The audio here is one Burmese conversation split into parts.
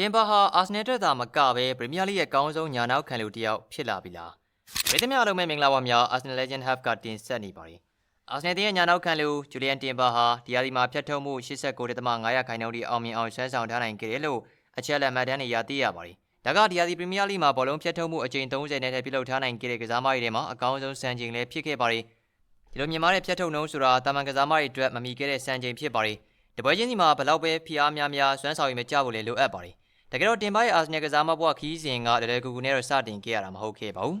တင်ပါဟာအာဆနယ်အတွက်သာမကပဲပရီးမီးယားလိရဲ့အကောင်းဆုံးညာနောက်ခံလူတစ်ယောက်ဖြစ်လာပြီလားပရိသတ်များအားလုံးပဲမင်္ဂလာပါများအာဆနယ် Legend Half ကတင်ဆက်နေပါတယ်အာဆနယ်တင်းရဲ့ညာနောက်ခံလူဂျူလီယန်တင်ပါဟာဒီယာဒီမှာဖြတ်ထုတ်မှု89.500ခိုင်နှုန်းထိအောင်မြင်အောင်ဆွမ်းဆောင်ထားနိုင်ခဲ့တယ်လို့အချက်လက်မှတ်တမ်းတွေရသိရပါတယ်ဒါကဒီယာဒီပရီးမီးယားလိမှာဘောလုံးဖြတ်ထုတ်မှုအကြိမ်30နဲ့ထပ်ပြုလုပ်ထားနိုင်ခဲ့တဲ့ကစားမတွေထဲမှာအကောင်းဆုံးစံချိန်လည်းဖြစ်ခဲ့ပါတယ်ဒီလိုမြင်မာတဲ့ဖြတ်ထုတ်နှုန်းဆိုတာတာမန်ကစားမတွေအတွက်မမီခဲ့တဲ့စံချိန်ဖြစ်ပါတယ်တပွဲချင်းစီမှာဘလောက်ပဲဖိအားများများဆွမ်းဆောင်ရည်မကြဖို့လည်းလိုအပ်ပါတယ် တကယ်တော့တင်ပါရဲ့အာဆနယ်ကစားမဘွားခီးစဉ်ကတလဲကူကူနဲ့တော့စတင်ခဲ့ရတာမဟုတ်ခဲ့ပါဘူး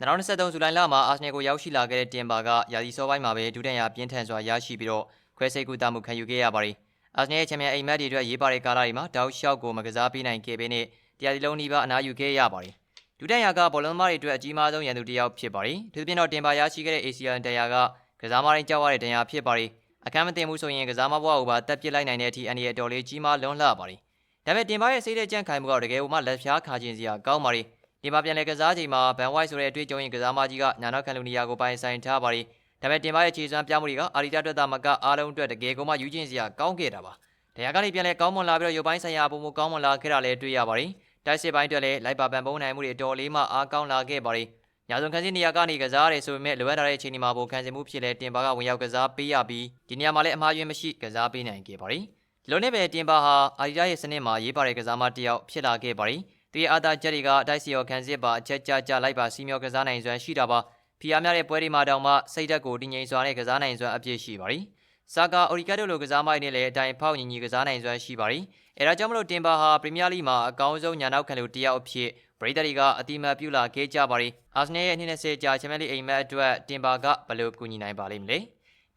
2023ဇူလိုင်လမှာအာဆနယ်ကိုရောက်ရှိလာခဲ့တဲ့တင်ပါကရာသီစောပိုင်းမှာပဲဒုတိယပြင်းထန်စွာရရှိပြီးတော့ခွဲစိတ်ကူတာမှုခံယူခဲ့ရပါတယ်အာဆနယ်ရဲ့ချန်ပီယံအိမ်မက်တွေအတွက်ရေးပါတဲ့ကာလတွေမှာတောက်လျှောက်ကိုမကစားပေးနိုင်ခဲ့ပေနဲ့တရားဒီလုံးနီးပါးအနားယူခဲ့ရပါတယ်ဒုတိယကဘောလုံးသမားတွေအတွက်အကြီးမားဆုံးရန်သူတစ်ယောက်ဖြစ်ပါတယ်သူပြင်တော့တင်ပါရရှိခဲ့တဲ့ ACL တရားကကစားမတိုင်းကြောက်ရတဲ့တရားဖြစ်ပါတယ်အခမ်းမတင်မှုဆိုရင်ကစားမဘွားကိုပါတက်ပစ်လိုက်နိုင်တဲ့အထိအန်ဒီရဲ့တော်လေးကြီးမားလွန်းလှပါတယ် ဒါပေမဲ့တင်ပါရဲ့စိတ်တဲ့ကြန့်ခိုင်မှုကတကယ်ဟိုမှလက်ဖြားခါခြင်းစရာကောင်းပါရီတင်ပါပြန်လဲကစားချိန်မှာဘန်ဝိုက်ဆိုတဲ့အတွေ့အကြုံရင်ကစားမကြီးကညာနောက်ခံလူနေရာကိုပိုင်ဆိုင်ထားပါရီဒါပေမဲ့တင်ပါရဲ့ခြေစွမ်းပြမှုတွေကအာရီတာအတွက်သာမကအားလုံးအတွက်တကယ်ကိုမှယူကျင်စရာကောင်းခဲ့တာပါတရားကနေပြန်လဲကောင်းမွန်လာပြီးတော့ရုပ်ပိုင်းဆိုင်ရာပုံမကောင်းမွန်လာခဲ့တာလည်းတွေ့ရပါရီတိုက်စစ်ပိုင်းအတွက်လည်းလိုက်ပါပံပုံးနိုင်မှုတွေတော်လေးမှအားကောင်းလာခဲ့ပါရီညာဆုံးခန်းစင်းနေရာကနေကစားရတယ်ဆိုပေမဲ့လိုအပ်တာတဲ့အချိန်ဒီမှာပိုခန်းစင်မှုဖြစ်လဲတင်ပါကဝင်ရောက်ကစားပေးရပြီးဒီနေရာမှာလည်းအမှားယွင်းမရှိကစားပေးနိုင်ခဲ့ပါရီ ဒီလိုနဲ့ပဲတင်ပါဟာအာဒီဒါရဲ့စနစ်မှာရေးပါတဲ့ကစားမတစ်ယောက်ဖြစ်လာခဲ့ပါရီသူရဲ့အာသာချက်တွေကအတိုက်စီရောခံစစ်ပါအချက်ကြကြလိုက်ပါစီမျောကစားနိုင်စွမ်းရှိတာပါဖီအားများတဲ့ပွဲတွေမှာတောင်မှစိတ်ဓာတ်ကိုတည်ငြိမ်စွာနဲ့ကစားနိုင်စွမ်းအပြည့်ရှိပါရီဆာကာအိုရီကတ်တို့လိုကစားမိုက်နဲ့လည်းအတိုင်းဖောက်ညီညီကစားနိုင်စွမ်းရှိပါရီအဲဒါကြောင့်မလို့တင်ပါဟာပရီးမီးယားလိမှာအကောင်းဆုံးညာနောက်ခံလူတစ်ယောက်အဖြစ်ပရိသတ်တွေကအတိမတ်ပြုလာခဲ့ကြပါရီအာဆနယ်ရဲ့20ကြာချန်ပီယံလိအိမ်မက်အတွက်တင်ပါကဘယ်လိုကူညီနိုင်ပါလိမ့်မလဲ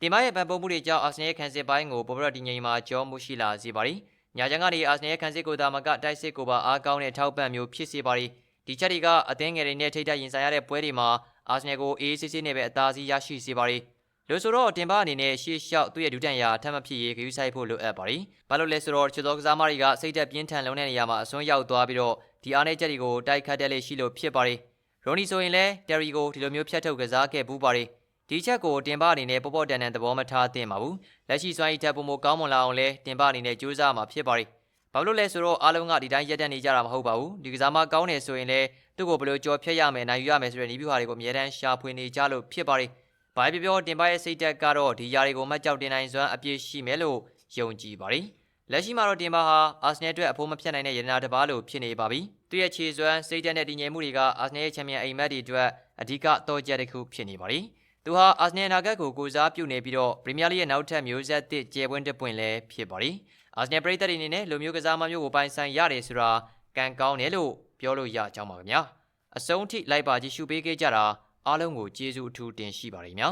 တင်မရဲ့ပံပုံးမှုတွေကြောင့်အာဆနယ်ရဲ့ခံစစ်ပိုင်းကိုပေါ်ပြတော့ဒီငိမ်မှာကြောမှုရှိလာစေပါရီ။ညာချန်ကနေအာဆနယ်ရဲ့ခံစစ်ကိုသာမကတိုက်စစ်ကိုပါအားကောင်းတဲ့ထောက်ပံ့မျိုးဖြစ်စေပါရီ။ဒီချက်တွေကအသင်းငယ်တွေနဲ့ထိပ်တိုက်ရင်ဆိုင်ရတဲ့ပွဲတွေမှာအာဆနယ်ကိုအေးစစ်စစ်နဲ့ပဲအသာစီးရရှိစေပါရီ။လို့ဆိုတော့တင်ပါအနေနဲ့ရှေ့လျှောက်သူ့ရဲ့ဒုတန်ရာထပ်မဖြစ်ရေးဂရုစိုက်ဖို့လိုအပ်ပါရီ။ဘာလို့လဲဆိုတော့ချစ်တော်ကစားမတွေကစိတ်သက်ပြင်းထန်လုံးတဲ့နေရာမှာအစွန်းရောက်သွားပြီးတော့ဒီအားနဲ့ချက်တွေကိုတိုက်ခတ်တဲ့လေရှိလို့ဖြစ်ပါရီ။ရိုနီဆိုရင်လည်းတယ်ရီကိုဒီလိုမျိုးဖြတ်ထုတ်ကစားခဲ့ပူးပါရီ။ ဒီချက်ကိုတင်ပအနေနဲ့ပေါ်ပေါ်တန်တန်သဘောမထားသင့်ပါဘူးလက်ရှိစွမ်းရည်ထက်ပုံမကောင်းမွန်လာအောင်လဲတင်ပအနေနဲ့ကြိုးစားမှာဖြစ်ပါရီဘာလို့လဲဆိုတော့အားလုံးကဒီတိုင်းရက်တက်နေကြတာမဟုတ်ပါဘူးဒီကစားမကောင်းနေဆိုရင်လဲသူ့ကိုဘယ်လိုကြော်ဖြတ်ရမယ်နိုင်ယူရမယ်ဆိုတဲ့ဤပြဟာတွေကိုအများတန်းရှာဖွေနေကြလို့ဖြစ်ပါရီဘာပြပြောတင်ပရဲ့စိတ်တက်ကတော့ဒီຢာတွေကိုမှတ်ကြောက်တင်နိုင်စွမ်းအပြည့်ရှိမယ်လို့ယုံကြည်ပါရီလက်ရှိမှာတော့တင်ပါဟာအာဆနယ်အတွက်အဖို့မဖြတ်နိုင်တဲ့ရတနာတစ်ပါးလို့ဖြစ်နေပါပြီသူရဲ့ခြေစွမ်းစိတ်တက်တဲ့တည်ငြိမ်မှုတွေကအာဆနယ်ရဲ့ချန်ပီယံအိမ်မက်တွေအတွက်အဓိကတော့ချက်တစ်ခုဖြစ်နေပါရီ သူဟာအာဆနယ်နာဂတ်ကိုကိုစားပြုနေပြီးတော့ပရီးမီးယားလိရဲ့နောက်ထပ်မျိုးဆက်သစ်ကျယ်ပွင့်တစ်ပွင့်လည်းဖြစ်ပါရီအာဆနယ်ပရိသတ်တွေအနေနဲ့လူမျိုးကစားမမျိုးကိုပိုင်ဆိုင်ရတယ်ဆိုတာကံကောင်းတယ်လို့ပြောလို့ရကြောင်းပါခင်ဗျာအဆုံးထိလိုက်ပါကြည့်ရှုပေးခဲ့ကြတာအားလုံးကိုကျေးဇူးအထူးတင်ရှိပါတယ်ခင်ဗျာ